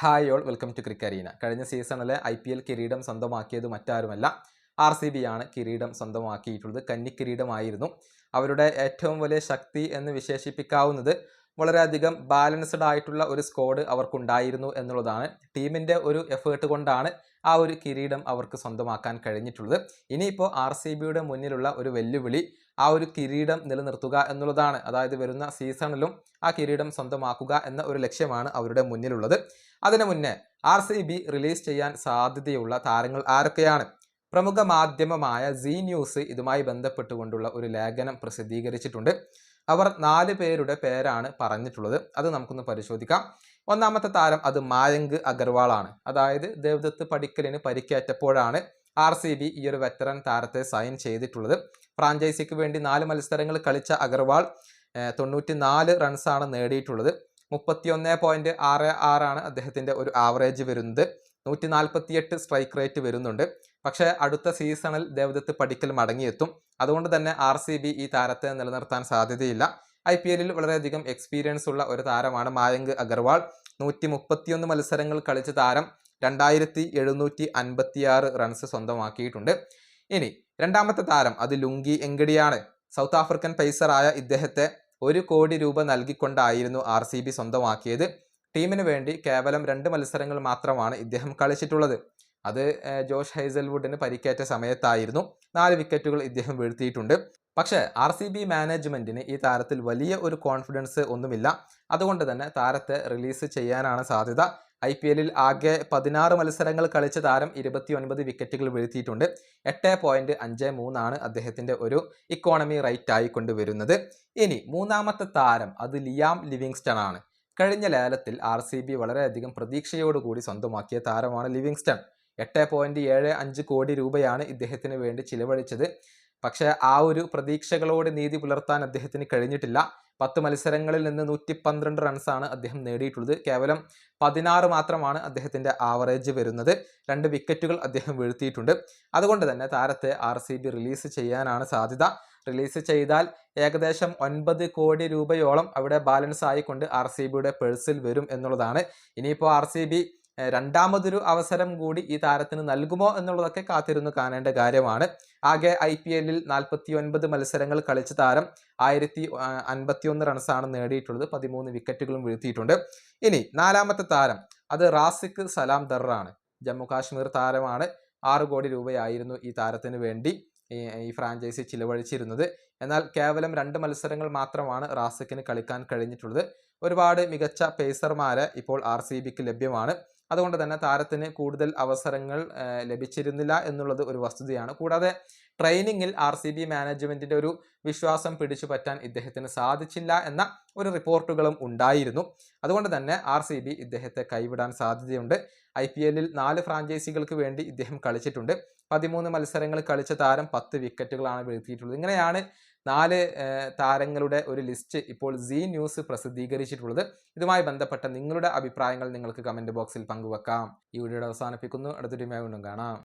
Hi all welcome to ക്രിക്കറീന കഴിഞ്ഞ സീസണിലെ ഐ പി എൽ കിരീടം സ്വന്തമാക്കിയത് മറ്റാരുമല്ല. ആർ സി ബി ആണ് കിരീടം സ്വന്തമാക്കിയിട്ടുള്ളത്. കന്നിക്കിരീടമായിരുന്നു അവരുടെ ഏറ്റവും വലിയ ശക്തി എന്ന് വിശേഷിപ്പിക്കാവുന്നത് വളരെയധികം ബാലൻസ്ഡ് ആയിട്ടുള്ള ഒരു സ്ക്വാഡ് അവർക്കുണ്ടായിരുന്നു എന്നുള്ളതാണ്. ടീമിന്റെ ഒരു എഫേർട്ട് കൊണ്ടാണ് ആ ഒരു കിരീടം അവർക്ക് സ്വന്തമാക്കാൻ കഴിഞ്ഞിട്ടുള്ളത്. ഇനിയിപ്പോൾ ആർ സി ബിയുടെ മുന്നിലുള്ള ഒരു വെല്ലുവിളി ആ ഒരു കിരീടം നിലനിർത്തുക എന്നുള്ളതാണ്. അതായത് വരുന്ന സീസണിലും ആ കിരീടം സ്വന്തമാക്കുക എന്ന ഒരു ലക്ഷ്യമാണ് അവരുടെ മുന്നിലുള്ളത്. അതിനു മുന്നേ ആർ സി ബി റിലീസ് ചെയ്യാൻ സാധ്യതയുള്ള താരങ്ങൾ ആരൊക്കെയാണ്? പ്രമുഖ മാധ്യമമായ സി ന്യൂസ് ഇതുമായി ബന്ധപ്പെട്ടുകൊണ്ടുള്ള ഒരു ലേഖനം പ്രസിദ്ധീകരിച്ചിട്ടുണ്ട്. അവർ നാല് പേരുടെ പേരാണ് പറഞ്ഞിട്ടുള്ളത്. അത് നമുക്കൊന്ന് പരിശോധിക്കാം. ഒന്നാമത്തെ താരം അത് മായങ്ക് അഗർവാൾ ആണ് അതായത് ദേവദത്ത് പടിക്കലിന് പരിക്കേറ്റപ്പോഴാണ് ആർ സി ബി ഈ ഒരു വെറ്ററൻ താരത്തെ സൈൻ ചെയ്തിട്ടുള്ളത്. ഫ്രാഞ്ചൈസിക്ക് വേണ്ടി നാല് മത്സരങ്ങൾ കളിച്ച അഗർവാൾ തൊണ്ണൂറ്റി നാല് റൺസാണ് നേടിയിട്ടുള്ളത്. മുപ്പത്തിയൊന്ന് പോയിന്റ് ആറ് ആറാണ് അദ്ദേഹത്തിന്റെ ഒരു ആവറേജ് വരുന്നത്. നൂറ്റി നാൽപ്പത്തിയെട്ട് സ്ട്രൈക്ക് റേറ്റ് വരുന്നുണ്ട്. പക്ഷേ അടുത്ത സീസണിൽ ദേവദത്ത് പടിക്കൽ മടങ്ങിയെത്തും. അതുകൊണ്ട് തന്നെ ആർ സി ബി ഈ താരത്തെ നിലനിർത്താൻ സാധ്യതയില്ല. ഐ പി എല്ലിൽ വളരെയധികം എക്സ്പീരിയൻസ് ഉള്ള ഒരു താരമാണ് മായങ്ക് അഗർവാൾ. നൂറ്റി മുപ്പത്തിയൊന്ന് മത്സരങ്ങൾ കളിച്ച താരം രണ്ടായിരത്തി എഴുന്നൂറ്റി അൻപത്തിയാറ് റൺസ് സ്വന്തമാക്കിയിട്ടുണ്ട്. ഇനി രണ്ടാമത്തെ താരം അത് ലുങ്കി എങ്കടിയാണ്. സൗത്ത് ആഫ്രിക്കൻ പേസറായ ഇദ്ദേഹത്തെ ഒരു കോടി രൂപ നൽകിക്കൊണ്ടായിരുന്നു ആർ സി ബി സ്വന്തമാക്കിയത്. ടീമിന് വേണ്ടി കേവലം രണ്ട് മത്സരങ്ങൾ മാത്രമാണ് ഇദ്ദേഹം കളിച്ചിട്ടുള്ളത്. അത് ജോഷ് ഹൈസൽവുഡിന് പരിക്കേറ്റ സമയത്തായിരുന്നു നാല് വിക്കറ്റുകൾ ഇദ്ദേഹം വീഴ്ത്തിയിട്ടുണ്ട്. പക്ഷേ ആർ സി ബി മാനേജ്മെന്റിന് ഈ താരത്തിൽ വലിയ ഒരു കോൺഫിഡൻസ് ഒന്നുമില്ല. അതുകൊണ്ട് തന്നെ താരത്തെ റിലീസ് ചെയ്യാനാണ് സാധ്യത. ഐ പി എല്ലിൽ ആകെ പതിനാറ് മത്സരങ്ങൾ കളിച്ച താരം ഇരുപത്തി ഒൻപത് വിക്കറ്റുകൾ വീഴ്ത്തിയിട്ടുണ്ട്. എട്ട് പോയിന്റ് അഞ്ച് മൂന്നാണ് അദ്ദേഹത്തിന്റെ ഒരു ഇക്കോണമി റൈറ്റ് ആയി കൊണ്ടുവരുന്നത്. ഇനി മൂന്നാമത്തെ താരം അത് ലിയാം ലിവിങ്സ്റ്റൺ ആണ്. കഴിഞ്ഞ ലേലത്തിൽ ആർ സി ബി വളരെയധികം പ്രതീക്ഷയോടുകൂടി സ്വന്തമാക്കിയ താരമാണ് ലിവിങ്സ്റ്റൺ. എട്ട് പോയിന്റ് ഏഴ് അഞ്ച് കോടി രൂപയാണ് ഇദ്ദേഹത്തിന് വേണ്ടി ചിലവഴിച്ചത്. പക്ഷേ ആ ഒരു പ്രതീക്ഷകളോട് നീതി പുലർത്താൻ അദ്ദേഹത്തിന് കഴിഞ്ഞിട്ടില്ല. പത്ത് മത്സരങ്ങളിൽ നിന്ന് നൂറ്റി പന്ത്രണ്ട് റൺസാണ് അദ്ദേഹം നേടിയിട്ടുള്ളത്. കേവലം പതിനാറ് മാത്രമാണ് അദ്ദേഹത്തിന്റെ ആവറേജ് വരുന്നത്. രണ്ട് വിക്കറ്റുകൾ അദ്ദേഹം വീഴ്ത്തിയിട്ടുണ്ട്. അതുകൊണ്ട് തന്നെ താരത്തെ ആർ റിലീസ് ചെയ്യാനാണ് സാധ്യത. റിലീസ് ചെയ്താൽ ഏകദേശം ഒൻപത് കോടി രൂപയോളം അവിടെ ബാലൻസ് ആയിക്കൊണ്ട് ആർ സി ബിയുടെ പേഴ്സിൽ വരും എന്നുള്ളതാണ്. ഇനിയിപ്പോൾ ആർ സി ബി രണ്ടാമതൊരു അവസരം കൂടി ഈ താരത്തിന് നൽകുമോ എന്നുള്ളതൊക്കെ കാത്തിരുന്നു കാണേണ്ട കാര്യമാണ്. ആകെ ഐ പി എല്ലിൽ നാൽപ്പത്തി ഒൻപത് മത്സരങ്ങൾ കളിച്ച താരം ആയിരത്തി അൻപത്തിയൊന്ന് റൺസാണ് നേടിയിട്ടുള്ളത്. പതിമൂന്ന് വിക്കറ്റുകളും വീഴ്ത്തിയിട്ടുണ്ട്. ഇനി നാലാമത്തെ താരം അത് റാസിഖ് സലാം ദറാണ് ജമ്മു കാശ്മീർ താരമാണ്. ആറ് കോടി രൂപയായിരുന്നു ഈ താരത്തിന് വേണ്ടി ഈ ഫ്രാഞ്ചൈസി ചിലവഴിച്ചിരുന്നത്. എന്നാൽ കേവലം രണ്ട് മത്സരങ്ങൾ മാത്രമാണ് റാസിക്കിന് കളിക്കാൻ കഴിഞ്ഞിട്ടുള്ളത്. ഒരുപാട് മികച്ച പേസർമാരെ ഇപ്പോൾ ആർ ലഭ്യമാണ്. അതുകൊണ്ട് തന്നെ താരത്തിന് കൂടുതൽ അവസരങ്ങൾ ലഭിച്ചിരുന്നില്ല എന്നുള്ളത് ഒരു വസ്തുതയാണ്. കൂടാതെ ട്രെയിനിങ്ങിൽ ആർ സി ബി മാനേജ്മെന്റിന്റെ ഒരു വിശ്വാസം പിടിച്ചു പറ്റാൻ ഇദ്ദേഹത്തിന് സാധിച്ചില്ല എന്ന ഒരു റിപ്പോർട്ടുകളും ഉണ്ടായിരുന്നു. അതുകൊണ്ട് തന്നെ ആർ സി ബി ഇദ്ദേഹത്തെ കൈവിടാൻ സാധ്യതയുണ്ട്. ഐ പി എല്ലിൽ നാല് ഫ്രാഞ്ചൈസികൾക്ക് വേണ്ടി ഇദ്ദേഹം കളിച്ചിട്ടുണ്ട്. പതിമൂന്ന് മത്സരങ്ങൾ കളിച്ച താരം പത്ത് വിക്കറ്റുകളാണ് വീഴ്ത്തിയിട്ടുള്ളത്. ഇങ്ങനെയാണ് നാല് താരങ്ങളുടെ ഒരു ലിസ്റ്റ് ഇപ്പോൾ സി ന്യൂസ് പ്രസിദ്ധീകരിച്ചിട്ടുള്ളത്. ഇതുമായി ബന്ധപ്പെട്ട നിങ്ങളുടെ അഭിപ്രായങ്ങൾ നിങ്ങൾക്ക് കമന്റ് ബോക്സിൽ പങ്കുവെക്കാം. ഈ വീഡിയോയുടെ അവസാനിപ്പിക്കുന്നു. അടുത്തൊരു വീണ്ടും കാണാം.